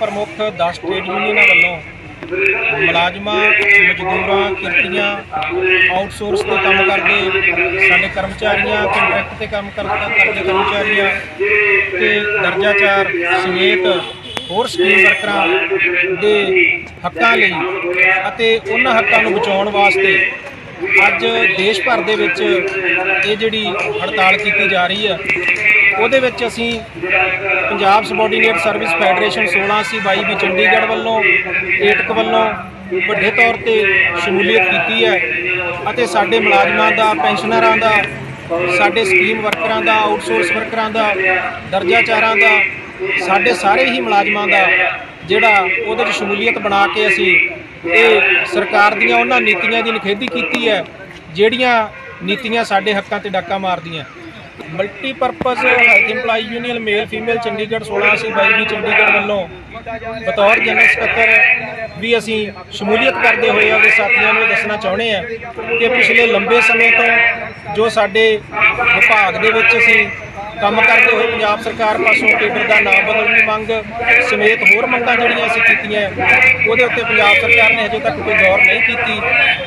ਪ੍ਰਮੁੱਖ 10 ਟ੍ਰੇਡ ਯੂਨੀਅਨਾਂ ਵੱਲੋਂ ਮੁਲਾਜ਼ਮਾਂ, ਮਜ਼ਦੂਰਾਂ, ਕਿਰਤੀਆਂ ਆਊਟਸੋਰਸ ਤੇ ਕੰਮ ਕਰਦੇ, ਸਾਡੇ ਕਰਮਚਾਰੀਆਂ ਕੰਟਰੈਕਟ ਤੇ ਕੰਮ ਕਰ- ਕਰਦੇ ਕਰਮਚਾਰੀਆਂ ਤੇ ਦਰਜਾ 4 ਸਮੇਤ ਹੋਰ ਸਕੀਮ ਵਰਕਰਾਂ ਦੇ ਹੱਕਾਂ ਲਈ ਅਤੇ ਉਹਨਾਂ ਹੱਕਾਂ ਨੂੰ ਬਚਾਉਣ ਵਾਸਤੇ ਅੱਜ ਦੇਸ਼ ਭਰ ਦੇ ਵਿੱਚ ਇਹ ਜਿਹੜੀ ਹੜਤਾਲ ਕੀਤੀ ਜਾ ਰਹੀ ਹੈ ਉਹਦੇ ਵਿੱਚ ਅਸੀਂ ਪੰਜਾਬ ਸਬਆਰਡੀਨੇਟ ਸਰਵਿਸ ਫੈਡਰੇਸ਼ਨ 16 ਸੀ, ਬਾਈ ਵੀ ਚੰਡੀਗੜ੍ਹ ਵੱਲੋਂ, ਏਟਕ ਵੱਲੋਂ ਵੱਡੇ ਤੌਰ ਤੇ ਸ਼ਮੂਲੀਅਤ ਕੀਤੀ ਹੈ ਅਤੇ ਸਾਡੇ ਮੁਲਾਜ਼ਮਾਂ ਦਾ, ਪੈਨਸ਼ਨਰਾਂ ਦਾ, ਸਾਡੇ ਸਕੀਮ ਵਰਕਰਾਂ ਦਾ ਆਊਟਸੋਰਸ ਵਰਕਰਾਂ ਦਾ, ਦਰਜਾਚਾਰਾਂ ਦਾ, ਸਾਡੇ ਸਾਰੇ ਹੀ ਮੁਲਾਜ਼ਮਾਂ ਦਾ ਜਿਹੜਾ ਉਹਦੇ 'ਚ ਸ਼ਮੂਲੀਅਤ ਬਣਾ ਕੇ ਅਸੀਂ ਇਹ ਸਰਕਾਰ ਦੀਆਂ ਉਹਨਾਂ ਨੀਤੀਆਂ ਦੀ ਨਿਖੇਧੀ ਕੀਤੀ ਹੈ, ਜਿਹੜੀਆਂ ਨੀਤੀਆਂ ਸਾਡੇ ਹੱਕਾਂ ਤੇ ਡਾਕਾ ਮਾਰਦੀਆਂ। Multipurpose health EMPLOYE union male female Chandigarh 16 ਅਸੀਂ, ਬਾਈ ਚੰਡੀਗੜ੍ਹ ਵੱਲੋਂ ਬਤੌਰ ਜਨਰਲ ਸਕੱਤਰ ਵੀ ਅਸੀਂ ਸ਼ਮੂਲੀਅਤ ਕਰਦੇ ਹੋਏ ਆਪਣੇ ਸਾਥੀਆਂ ਨੂੰ ਇਹ ਦੱਸਣਾ ਚਾਹੁੰਦੇ ਆ ਕਿ ਪਿਛਲੇ ਲੰਬੇ ਸਮੇਂ ਤੋਂ ਜੋ ਸਾਡੇ ਵਿਭਾਗ ਦੇ ਵਿੱਚ ਅਸੀਂ ਕੰਮ ਕਰਦੇ ਹੋਏ ਪੰਜਾਬ ਸਰਕਾਰ ਪਾਸੋਂ ਕੇਡਰ ਦਾ ਨਾਮ ਬਦਲਣ ਦੀ ਮੰਗ ਸਮੇਤ ਹੋਰ ਮੰਗਾਂ ਜਿਹੜੀਆਂ ਅਸੀਂ ਕੀਤੀਆਂ, ਉਹਦੇ ਉੱਤੇ ਪੰਜਾਬ ਸਰਕਾਰ ਨੇ ਹਜੇ ਤੱਕ ਕੋਈ ਗੌਰ ਨਹੀਂ ਕੀਤੀ।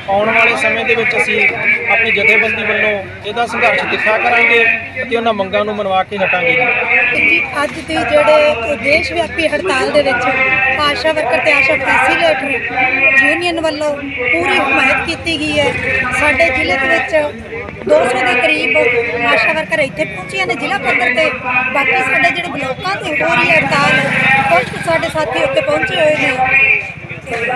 ਆਉਣ ਵਾਲੇ ਸਮੇਂ ਦੇ ਵਿੱਚ ਅਸੀਂ ਆਪਣੀ ਜਥੇਬੰਦੀ ਵੱਲੋਂ ਇਹਦਾ ਸੰਘਰਸ਼ ਤਿੱਖਾ ਕਰਾਂਗੇ ਅਤੇ ਉਹਨਾਂ ਮੰਗਾਂ ਨੂੰ ਮਨਵਾ ਕੇ ਹਟਾਂਗੇ। ਅੱਜ ਦੀ ਜਿਹੜੇ ਦੇਸ਼ ਵਿਆਪੀ ਹੜਤਾਲ ਦੇ ਵਿੱਚ ਆਸ਼ਾ ਵਰਕਰ ਤੇ ਆਸ਼ਾ ਫੈਸੀਲੇਟਰ ਯੂਨੀਅਨ ਵੱਲੋਂ ਪੂਰੀ ਹਮਾਇਤ ਕੀਤੀ ਗਈ ਹੈ। ਸਾਡੇ ਜ਼ਿਲ੍ਹੇ ਦੇ ਵਿੱਚ 200 ਦੇ ਕਰੀਬ ਆਸ਼ਾ ਵਰਕਰ ਇੱਥੇ ਪਹੁੰਚੀਆਂ ਨੇ, ਜ਼ਿਲ੍ਹਾ ਪੱਧਰ ਤੇ ਬਾਕੀ ਸਾਡੇ ਜਿਹੜੇ ਬਲਾਕਾਂ ਤੇ ਹੋ ਰਹੀ ਹੈ ਹੜਤਾਲ ਕੁਝ ਸਾਡੇ ਸਾਥੀ ਉੱਤੇ ਪਹੁੰਚੇ ਹੋਏ ਨੇ।